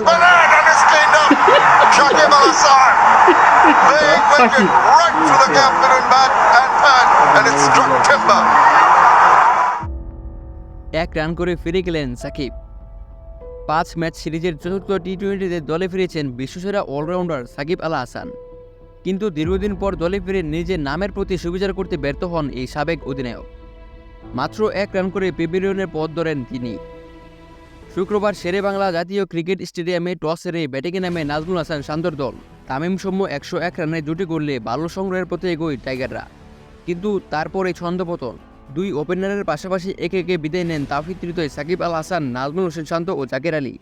And cleaned up. Playing wicket right the gap between bat and pad, and it struck timber. এক run করে ফিরে গেলেন সাকিব পাঁচ match সিরিজের চতুর্থ টি টোয়েন্টিতে দলে ফিরেছেন বিশ্বসেরা অলরাউন্ডার সাকিব আল হাসান কিন্তু দীর্ঘদিন পর দলে ফিরে নিজের নামের প্রতি সুবিচার করতে ব্যর্থ হন এই সাবেক অধিনায়ক মাত্র এক রান করে পেভিলিয়নের পথ ধরেন তিনি শুক্রবার শেরে বাংলা জাতীয় ক্রিকেট স্টেডিয়ামে টস হেরে ব্যাটিংয়ে নামে নাজমুল হাসান শান্তর দল। তামিম সৌম্য একশো এক রানে জুটি করলে ভালো সংগ্রহের পথে এগোয় টাইগাররা। কিন্তু তারপরে ছন্দপতন দুই ওপেনারের পাশাপাশি একে একে বিদায় নেন তাফিদ তৃতীয় সাকিব আল হাসান, নাজমুল হোসেন শান্ত ও জাকের আলী।